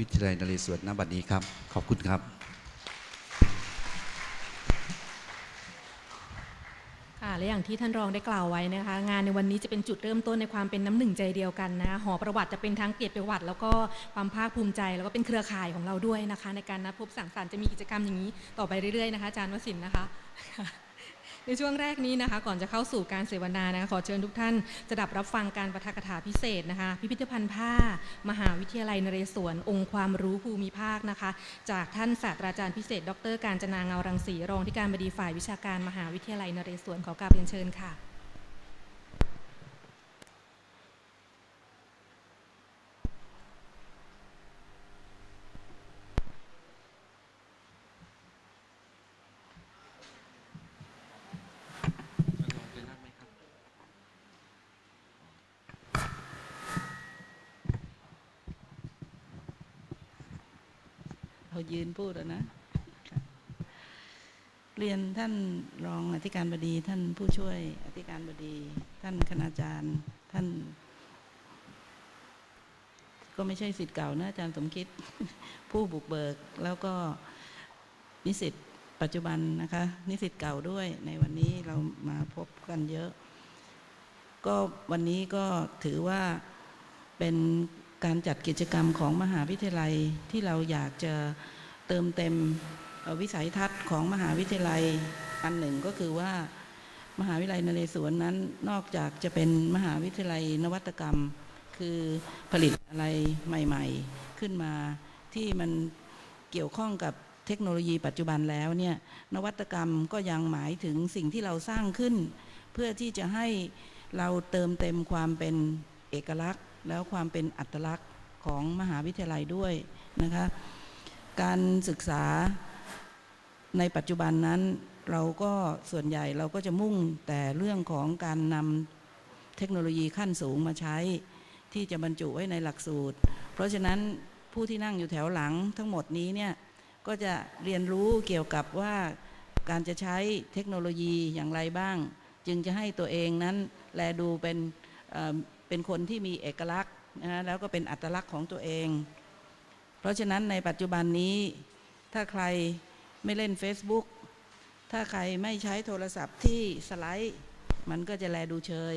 วิทยาลัยนเรศวรณบัดนี้ครับ ขอบคุณครับ ค่ะ และอย่างที่ท่านรองได้กล่าวไว้นะคะ งานในวันนี้จะเป็นจุดเริ่มต้นในความเป็นน้ำหนึ่งใจเดียวกันนะหอประวัติจะเป็นทั้งเกียรติประวัติ แล้วก็ความภาคภูมิใจ แล้วก็เป็นเครือข่ายของเราด้วยนะคะ ในการนัดพบสังสรรค์จะมีกิจกรรมอย่างนี้ต่อไปเรื่อยๆนะคะอาจารย์วสินนะคะ ในช่วงแรกนี้นะคะ ก่อนจะเข้าสู่การเสวนานะคะขอเชิญทุกท่านจะดับรับฟังการประทกถาพิเศษนะคะ พิพิธภัณฑ์ผ้า มหาวิทยาลัยนเรศวรองค์ความรู้ภูมิภาคนะคะ จากท่านศาสตราจารย์พิเศษ ดร การจนาเงารังสีรองที่การบดีฝ่ายวิชาการมหาวิทยาลัยนเรศวรขอกราบเรียนเชิญค่ะ เรายืนพูดแล้วนะ เรียนท่านรองอธิการบดี ท่านผู้ช่วยอธิการบดี ท่านคณาจารย์ ท่าน ก็ไม่ใช่สิทธิ์เก่านะอาจารย์สมคิด ผู้บุกเบิก แล้วก็นิสิตปัจจุบันนะคะ นิสิตเก่าด้วยในวันนี้เรามาพบกันเยอะ ก็วันนี้ก็ถือว่าเป็น การจัดกิจกรรมของมหาวิทยาลัยที่เราอยากจะเติมเต็มวิสัยทัศน์ของมหาวิทยาลัยอันหนึ่งก็คือว่ามหาวิทยาลัยนเรศวรนั้นนอกจากจะเป็นมหาวิทยาลัยนวัตกรรม คือผลิตอะไรใหม่ ๆ ขึ้นมาที่มันเกี่ยวข้องกับเทคโนโลยีปัจจุบันแล้วเนี่ยนวัตกรรมก็ยังหมายถึงสิ่งที่เราสร้างขึ้น เพื่อที่จะให้เราเติมเต็มความเป็นเอกลักษณ์ แล้วความเป็นอัตลักษณ์ของมหาวิทยาลัยด้วยนะคะการศึกษาในปัจจุบันนั้นเราก็ส่วนใหญ่เราก็จะมุ่งแต่เรื่องของการนำเทคโนโลยีขั้นสูงมาใช้ ที่จะบรรจุไว้ในหลักสูตร เพราะฉะนั้นผู้ที่นั่งอยู่แถวหลังทั้งหมดนี้เนี่ยก็จะเรียนรู้เกี่ยวกับว่าการจะใช้เทคโนโลยีอย่างไรบ้าง จึงจะให้ตัวเองนั้นแลดูเป็น เป็นคนที่มีเอกลักษณ์นะฮะแล้วก็เป็นอัตลักษณ์ของตัวเอง เพราะฉะนั้นในปัจจุบันนี้ถ้าใครไม่เล่น Facebook ถ้าใครไม่ใช้โทรศัพท์ที่สไลด์ มันก็จะแลดูเชย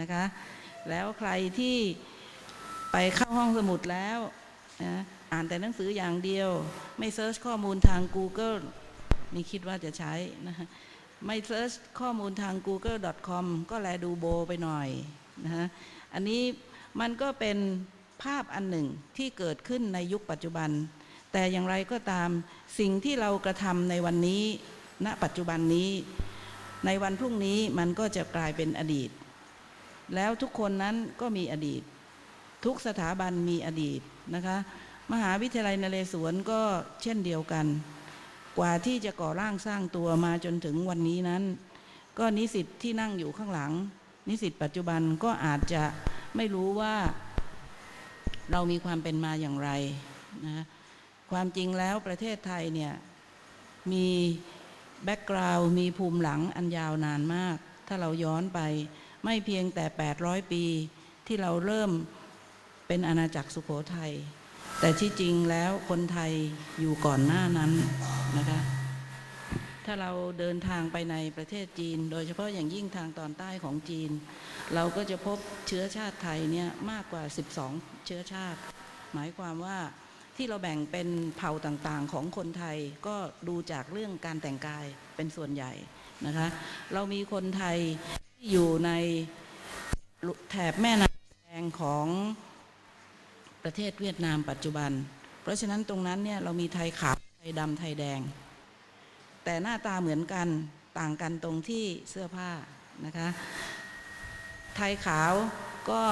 นะคะ แล้วใครที่ไปเข้าห้องสมุดแล้วนะอ่านแต่หนังสืออย่างเดียว ไม่เซิร์ชข้อมูลทาง Google นี่คิดว่าจะใช้นะคะไม่เซิร์ชข้อมูลทาง google.com ก็แลดูโบไปหน่อย นะฮะอันนี้มันก็เป็นภาพอันหนึ่งที่เกิดขึ้นในยุคปัจจุบัน แต่อย่างไรก็ตามสิ่งที่เรากระทำในวันนี้ณปัจจุบันนี้ ในวันพรุ่งนี้มันก็จะกลายเป็นอดีต แล้วทุกคนนั้นก็มีอดีต ทุกสถาบันมีอดีตนะคะ มหาวิทยาลัยนเรศวรก็เช่นเดียวกัน กว่าที่จะก่อร่างสร้างตัวมาจนถึงวันนี้นั้น ก็นิสิตที่นั่งอยู่ข้างหลัง นิสิตปัจจุบันก็อาจจะไม่รู้ว่าเรามีความเป็นมาอย่างไรนะความจริงแล้วประเทศไทยเนี่ยมีแบ็กกราวด์มีภูมิหลังอันยาวนานมาก ถ้าเราย้อนไปไม่เพียงแต่ 800 ปีที่เราเริ่มเป็นอาณาจักรสุโขทัยแต่ที่จริงแล้วคนไทยอยู่ก่อนหน้านั้นนะคะ ถ้าเราเดินทางไปในประเทศจีน โดยเฉพาะอย่างยิ่งทางตอนใต้ของจีน เราก็จะพบเชื้อชาติไทยเนี่ยมากกว่า 12 เชื้อชาติ หมายความว่าที่เราแบ่งเป็นเผ่าต่างๆของคนไทยก็ดูจากเรื่องการแต่งกายเป็นส่วนใหญ่นะคะ เรามีคนไทยที่อยู่ในแถบแม่น้ำแดงของประเทศเวียดนามปัจจุบัน เพราะฉะนั้นตรงนั้นเนี่ยเรามีไทยขาวไทยดำไทยแดง แต่หน้าตาเหมือนกันต่างกันตรงที่เสื้อผ้านะคะ ไทยขาวก็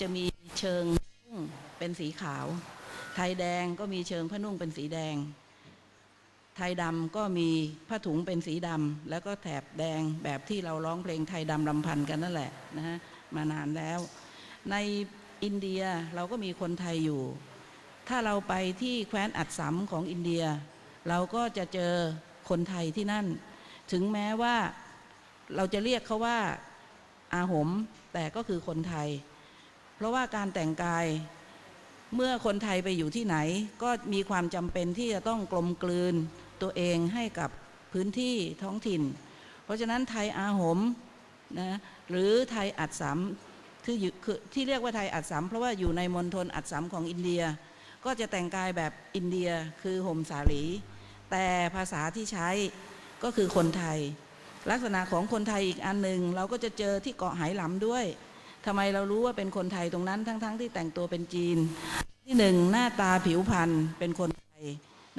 จะมีเชิงนุ่งเป็นสีขาว ไทยแดงก็มีเชิงผ้านุ่งเป็นสีแดง ไทยดำก็มีผ้าถุงเป็นสีดำแล้วก็แถบแดงแบบที่เราร้องเพลงไทยดำรำพันกันนั่นแหละนะฮะมานานแล้ว ในอินเดียเราก็มีคนไทยอยู่ ถ้าเราไปที่แคว้นอัดสำของอินเดีย เราก็จะเจอ คนไทยที่นั่น ถึงแม้ว่าเราจะเรียกเขาว่าอาหม แต่ก็คือคนไทย เพราะว่าการแต่งกายเมื่อคนไทยไปอยู่ที่ไหน ก็มีความจำเป็นที่จะต้องกลมกลืนตัวเองให้กับพื้นที่ท้องถิ่น เพราะฉะนั้นไทยอาหมนะหรือไทยอัดสามที่คือที่เรียกว่าไทยอัดสามเพราะว่าอยู่ในมณฑลอัดสามของอินเดีย ก็จะแต่งกายแบบอินเดียคือห่มสาลี แต่ภาษาที่ใช้ก็คือคนไทย ลักษณะของคนไทยอีกอันหนึ่งเราก็จะเจอที่เกาะไหหลำด้วยทำไมเรารู้ว่าเป็นคนไทยตรงนั้นทั้งๆทที่แต่งตัวเป็นจีน ที่หนึ่งหน้าตาผิวพรรณเป็นคนไทย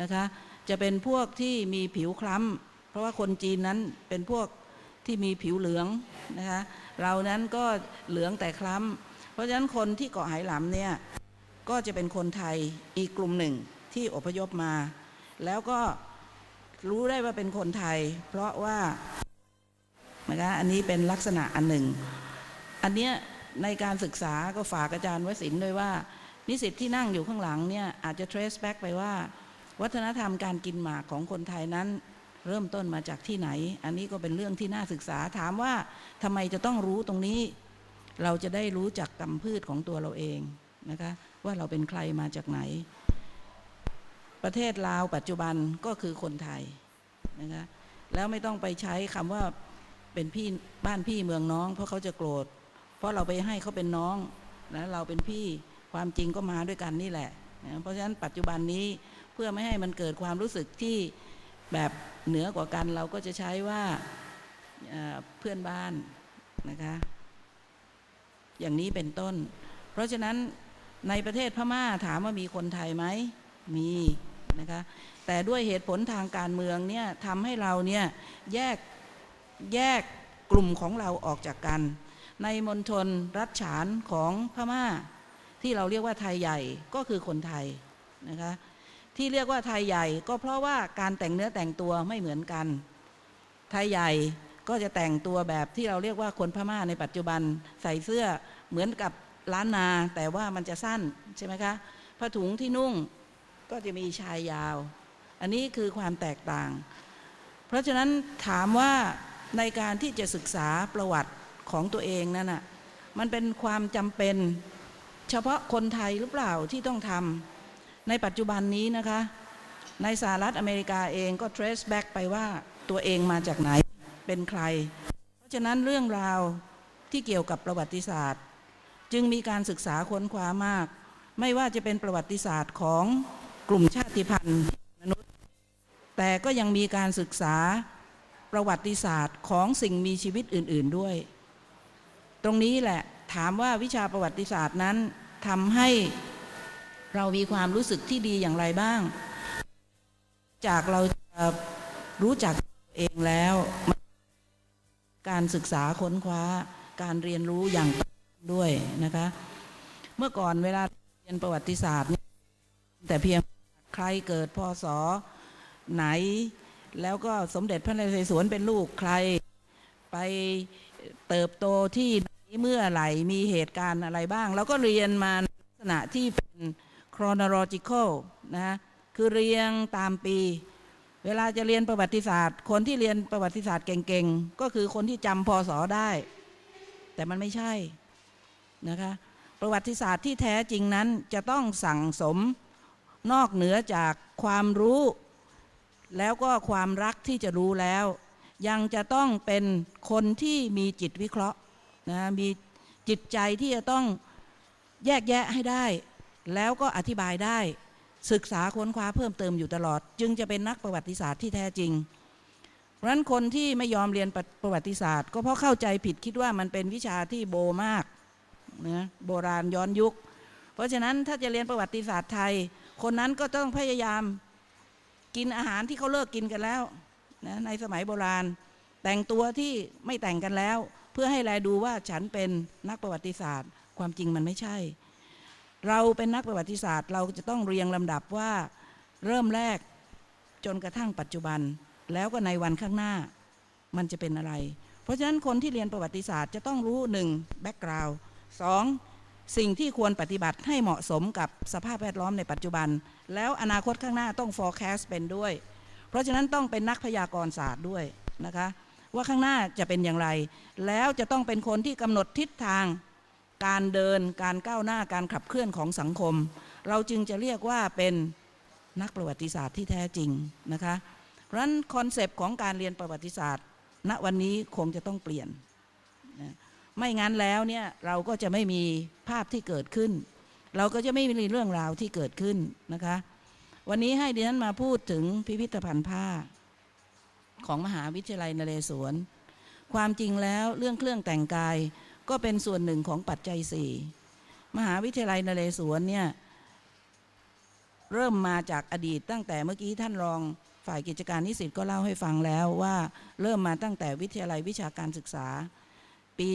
นะคะจะเป็นพวกที่มีผิวคล้ำเพราะว่าคนจีนนั้นเป็นพวกที่มีผิวเหลืองนะคะเรานั้นก็เหลืองแต่คล้ำเพราะฉะนั้นคนที่เกาะไหหลำเนี่ยก็จะเป็นคนไทยอีกกลุ่มหนึ่งที่อพยพมา แล้วก็รู้ได้ว่าเป็นคนไทย เพราะว่านะคะอันนี้เป็นลักษณะอันหนึ่ง อันเนี้ยในการศึกษาก็ฝากอาจารย์วสินด้วยว่า นิสิตที่นั่งอยู่ข้างหลังเนี่ยอาจจะ trace back ไปว่า วัฒนธรรมการกินหมากของคนไทยนั้น เริ่มต้นมาจากที่ไหน อันนี้ก็เป็นเรื่องที่น่าศึกษาถามว่าทำไมจะต้องรู้ตรงนี้ เราจะได้รู้จักกรรมพืชของตัวเราเองนะคะว่าเราเป็นใครมาจากไหน ประเทศลาวปัจจุบันก็คือคนไทยนะคะแล้วไม่ต้องไปใช้คำว่าเป็นพี่บ้านพี่เมืองน้อง เพราะเขาจะโกรธ เพราะเราไปให้เขาเป็นน้องนะเราเป็นพี่ความจริงก็มาด้วยกันนี่แหละนะเพราะฉะนั้นปัจจุบันนี้เพื่อไม่ให้มันเกิดความรู้สึกที่แบบเหนือกว่ากันเราก็จะใช้ว่าเอ่อเพื่อนบ้านนะคะอย่างนี้เป็นต้น เพราะฉะนั้นในประเทศพม่าถามว่ามีคนไทยไหมมี นะคะแต่ด้วยเหตุผลทางการเมืองเนี่ยทำให้เราเนี่ยแยกแยกกลุ่มของเราออกจากกัน ในมณฑลรัฐฉานของพม่า ที่เราเรียกว่าไทยใหญ่ก็คือคนไทยนะคะที่เรียกว่าไทยใหญ่ก็เพราะว่าการแต่งเนื้อแต่งตัวไม่เหมือนกัน ไทยใหญ่ก็จะแต่งตัวแบบที่เราเรียกว่าคนพม่าในปัจจุบันใส่เสื้อเหมือนกับล้านนาแต่ว่ามันจะสั้นใช่ไหมคะผ้าถุงที่นุ่ง ก็จะมีชายยาว อันนี้คือความแตกต่าง เพราะฉะนั้นถามว่าในการที่จะศึกษาประวัติของตัวเองนั่นน่ะมันเป็นความจำเป็น เฉพาะคนไทยหรือเปล่าที่ต้องทำในปัจจุบันนี้นะคะ ในสหรัฐอเมริกาเองก็ trace back ไปว่าตัวเองมาจากไหนเป็นใคร เพราะฉะนั้นเรื่องราวที่เกี่ยวกับประวัติศาสตร์ จึงมีการศึกษาค้นคว้ามาก ไม่ว่าจะเป็นประวัติศาสตร์ของ กลุ่มชาติพันธุ์มนุษย์ แต่ก็ยังมีการศึกษาประวัติศาสตร์ของสิ่งมีชีวิตอื่น ๆด้วย ตรงนี้แหละถามว่าวิชาประวัติศาสตร์นั้นทำให้เรามีความรู้สึกที่ดีอย่างไรบ้าง จากเราจะรู้จักตัวเองแล้ว การศึกษาค้นคว้าการเรียนรู้อย่างต่อเนื่องด้วยนะคะ เมื่อก่อนเวลาเรียนประวัติศาสตร์แต่เพียง ใครเกิดพศไหน แล้วก็สมเด็จพระนเรศวรเป็นลูกใคร ไปเติบโตที่ไหนเมื่อไหร่มีเหตุการณ์อะไรบ้าง แล้วก็เรียนมาลักษณะที่เป็น chronological นะคือเรียงตามปี เวลาจะเรียนประวัติศาสตร์ คนที่เรียนประวัติศาสตร์เก่งๆ ก็คือคนที่จำพศได้ แต่มันไม่ใช่นะคะประวัติศาสตร์ที่แท้จริงนั้นจะต้องสั่งสม นอกเหนือจากความรู้ แล้วก็ความรักที่จะรู้แล้ว ยังจะต้องเป็นคนที่มีจิตวิเคราะห์นะมีจิตใจที่จะต้องแยกแยะให้ได้ แล้วก็อธิบายได้ ศึกษาค้นคว้าเพิ่มเติมอยู่ตลอด จึงจะเป็นนักประวัติศาสตร์ที่แท้จริงเพราะฉะนั้นคนที่ไม่ยอมเรียนประประวัติศาสตร์ ก็เพราะเข้าใจผิดคิดว่ามันเป็นวิชาที่โบมากนะโบราณย้อนยุค เพราะฉะนั้นถ้าจะเรียนประวัติศาสตร์ไทย คนนั้นก็ต้องพยายามกินอาหารที่เขาเลิกกินกันแล้วนะในสมัยโบราณ แต่งตัวที่ไม่แต่งกันแล้ว เพื่อให้แลดูว่าฉันเป็นนักประวัติศาสตร์ ความจริงมันไม่ใช่ เราเป็นนักประวัติศาสตร์ เราจะต้องเรียงลำดับว่าเริ่มแรกจนกระทั่งปัจจุบัน แล้วก็ในวันข้างหน้ามันจะเป็นอะไร เพราะฉะนั้นคนที่เรียนประวัติศาสตร์จะต้องรู้หนึ่งแบ็กกราวด์สอง สิ่งที่ควรปฏิบัติให้เหมาะสมกับสภาพแวดล้อมในปัจจุบัน แล้วอนาคตข้างหน้าต้อง forecast เป็นด้วย เพราะฉะนั้นต้องเป็นนักพยากรณ์ศาสตร์ด้วยนะคะว่าข้างหน้าจะเป็นอย่างไร แล้วจะต้องเป็นคนที่กำหนดทิศทาง การเดินการก้าวหน้าการขับเคลื่อนของสังคม เราจึงจะเรียกว่าเป็นนักประวัติศาสตร์ที่แท้จริงนะคะเพราะฉะนั้นคอนเซปต์ของการเรียนประวัติศาสตร์ ณวันนี้คงจะต้องเปลี่ยน ไม่งั้นแล้วเนี่ยเราก็จะไม่มีภาพที่เกิดขึ้น เราก็จะไม่มีเรื่องราวที่เกิดขึ้นนะคะ วันนี้ให้ดิฉันมาพูดถึงพิพิธภัณฑ์ผ้า ของมหาวิทยาลัยนเรศวร ความจริงแล้วเรื่องเครื่องแต่งกายก็เป็นส่วนหนึ่งของปัจจัยสี่มหาวิทยาลัยนเรศวรเนี่ยเริ่มมาจากอดีตตั้งแต่เมื่อกี้ท่านรองฝ่ายกิจการนิสิตก็เล่าให้ฟังแล้วว่าเริ่มมาตั้งแต่วิทยาลัยวิชาการศึกษา ปี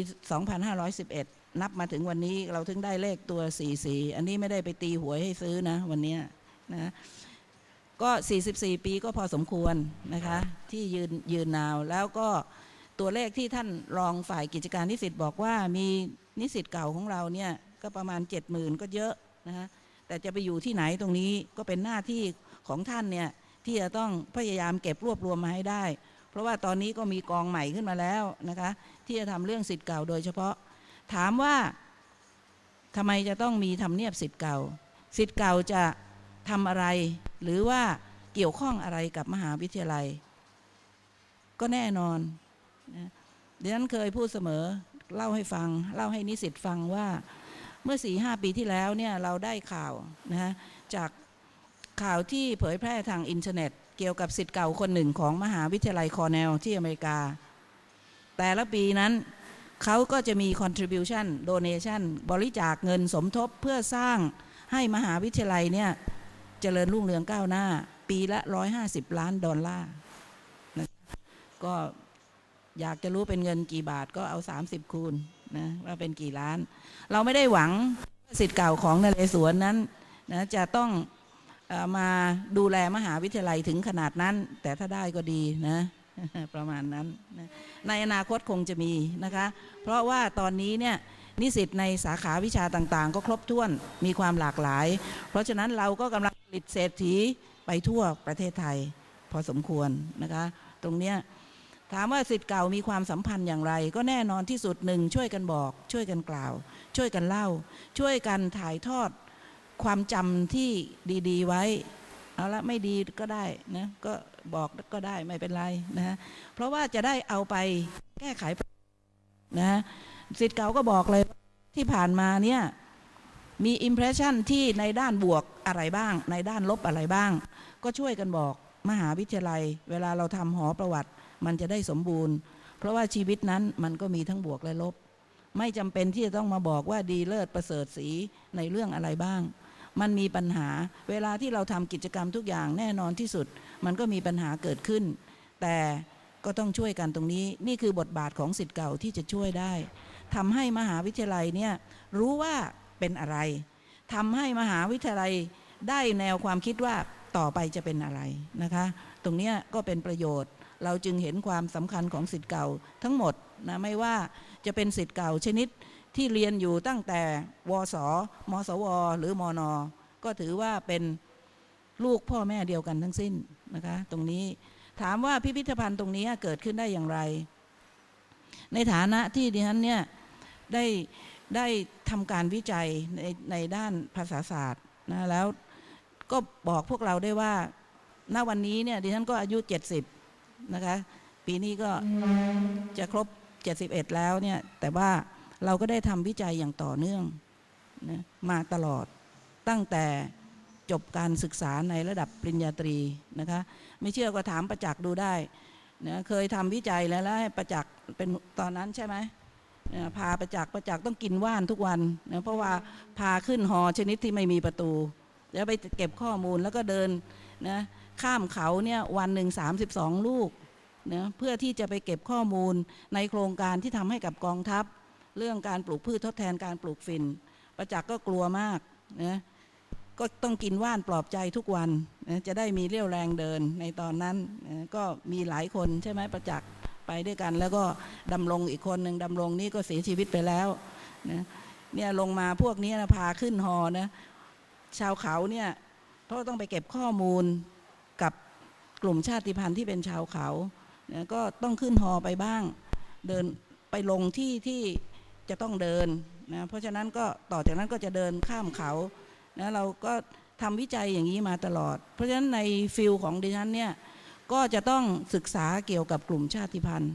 2511 นับมาถึงวันนี้เราถึงได้เลขตัว44อันนี้ไม่ได้ไปตีหวยให้ซื้อนะ วันนี้นะก็ 44 ปีก็พอสมควรนะคะ ที่ยืนยืนนาวแล้วก็ตัวเลขที่ท่านรองฝ่ายกิจการนิสิตบอกว่ามีนิสิตเก่าของเราเนี่ยก็ประมาณ 70,000 ก็เยอะนะคะแต่จะไปอยู่ที่ไหนตรงนี้ก็เป็นหน้าที่ของท่านเนี่ยที่จะต้องพยายามเก็บรวบรวมมาให้ได้ เพราะว่าตอนนี้ก็มีกองใหม่ขึ้นมาแล้วนะคะ ที่จะทำเรื่องสิทธิ์เก่าโดยเฉพาะ ถามว่าทำไมจะต้องมีทำเนียบสิทธิ์เก่า สิทธิ์เก่าจะทำอะไร หรือว่าเกี่ยวข้องอะไรกับมหาวิทยาลัย ก็แน่นอนดี๋ยวนั้นเคยพูดเสมอเล่าให้ฟัง เล่าให้นิสิตฟังว่าเมื่อสี่ห้าปีที่แล้วเนี่ยเราได้ข่าวนะฮะจากข่าวที่เผยแพร่ทางอินเทอร์เน็ต เกี่ยวกับสิทธิ์เก่าคนหนึ่งของมหาวิทยาลัยคอร์เนลที่อเมริกา แต่ละปีนั้นเขาก็จะมี contribution donation บริจาคเงินสมทบเพื่อสร้างให้มหาวิทยาลัยเนี่ยเจริญรุ่งเรืองก้าวหน้า ปีละ 150 ล้านดอลลาร์นะก็อยากจะรู้เป็นเงินกี่บาทก็เอา 30 คูณนะว่าเป็นกี่ล้าน เราไม่ได้หวังสิทธิ์เก่าของนเรศวรนั้นนะจะต้อง มาดูแลมหาวิทยาลัยถึงขนาดนั้น แต่ถ้าได้ก็ดีนะประมาณนั้น ในอนาคตคงจะมีนะคะ เพราะว่าตอนนี้เนี่ยนิสิตในสาขาวิชาต่างๆ ก็ครบถ้วนมีความหลากหลาย เพราะฉะนั้นเราก็กำลังผลิตเศรษฐีไปทั่วประเทศไทย พอสมควรนะคะ ตรงเนี้ยถามว่าสิทธิ์เก่ามีความสัมพันธ์อย่างไร ก็แน่นอนที่สุดหนึ่งช่วยกันบอก ช่วยกันกล่าว ช่วยกันเล่า ช่วยกันถ่ายทอด ความจำที่ดีๆไว้ เอาละไม่ดีก็ได้นะก็บอกก็ได้ไม่เป็นไรนะฮะเพราะว่าจะได้เอาไปแก้ไขนะฮะสิทธิ์เก่าก็บอกเลยที่ผ่านมาเนี่ยมีอิมเพรสชันที่ในด้านบวกอะไรบ้าง ในด้านลบอะไรบ้าง ก็ช่วยกันบอกมหาวิทยาลัย เวลาเราทำหอประวัติ มันจะได้สมบูรณ์ เพราะว่าชีวิตนั้นมันก็มีทั้งบวกและลบ ไม่จำเป็นที่จะต้องมาบอกว่าดีเลิศประเสริฐสีในเรื่องอะไรบ้าง มันมีปัญหา เวลาที่เราทำกิจกรรมทุกอย่างแน่นอนที่สุด มันก็มีปัญหาเกิดขึ้น แต่ก็ต้องช่วยกันตรงนี้ นี่คือบทบาทของสิทธิ์เก่าที่จะช่วยได้ทำให้มหาวิทยาลัยเนี่ยรู้ว่าเป็นอะไรทำให้มหาวิทยาลัยได้แนวความคิดว่าต่อไปจะเป็นอะไรนะคะ ตรงนี้ก็เป็นประโยชน์ เราจึงเห็นความสำคัญของสิทธิ์เก่าทั้งหมดนะไม่ว่าจะเป็นสิทธิ์เก่าชนิด ที่เรียนอยู่ตั้งแต่วสมสว หรือมนอก็ถือว่าเป็นลูกพ่อแม่เดียวกันทั้งสิ้นนะคะตรงนี้ถามว่าพิพิธภัณฑ์ตรงนี้เกิดขึ้นได้อย่างไร ในฐานะที่ดิฉันเนี่ยได้ได้ทำการวิจัยในในด้านภาษาศาสตร์นะแล้วก็บอกพวกเราได้ว่าณวันนี้เนี่ยดิฉันก็อายุ 70 นะคะ ปีนี้ก็จะครบ 71 แล้วเนี่ย แต่ว่า เราก็ได้ทำวิจัยอย่างต่อเนื่องนะมาตลอดตั้งแต่จบการศึกษาในระดับปริญญาตรีนะคะไม่เชื่อก็ถามประจักษ์ดูได้นะเคยทำวิจัยแล้วแล้วให้ประจักษ์เป็นตอนนั้นใช่ไหมพาประจักษ์ประจักษ์ต้องกินว่านทุกวันนะเพราะว่าพาขึ้นหอชนิดที่ไม่มีประตู แล้วไปเก็บข้อมูลแล้วก็เดินนะข้ามเขาเนี่ยวันหนึ่ง32 ลูกนะเพื่อที่จะไปเก็บข้อมูลในโครงการที่ทำให้กับกองทัพ เรื่องการปลูกพืชทดแทนการปลูกฝิ่นประจักษ์ก็กลัวมากนะก็ต้องกินว่านปลอบใจทุกวันนะจะได้มีเรี่ยวแรงเดินในตอนนั้นนะก็มีหลายคนใช่ไหมประจักษ์ไปด้วยกัน แล้วก็ดำรงอีกคนหนึ่งดำรงนี่ก็เสียชีวิตไปแล้วนะเนี่ยลงมาพวกนี้นะพาขึ้นหอนะชาวเขาเนี่ยเพราะต้องไปเก็บข้อมูลกับกลุ่มชาติพันธุ์ที่เป็นชาวเขานะก็ต้องขึ้นหอไปบ้าง เดินไปลงที่ที่ จะต้องเดินนะเพราะฉะนั้นก็ต่อจากนั้นก็จะเดินข้ามเขานะเราก็ทำวิจัยอย่างนี้มาตลอด เพราะฉะนั้นในฟิลของดิฉันเนี่ยก็จะต้องศึกษาเกี่ยวกับกลุ่มชาติพันธุ์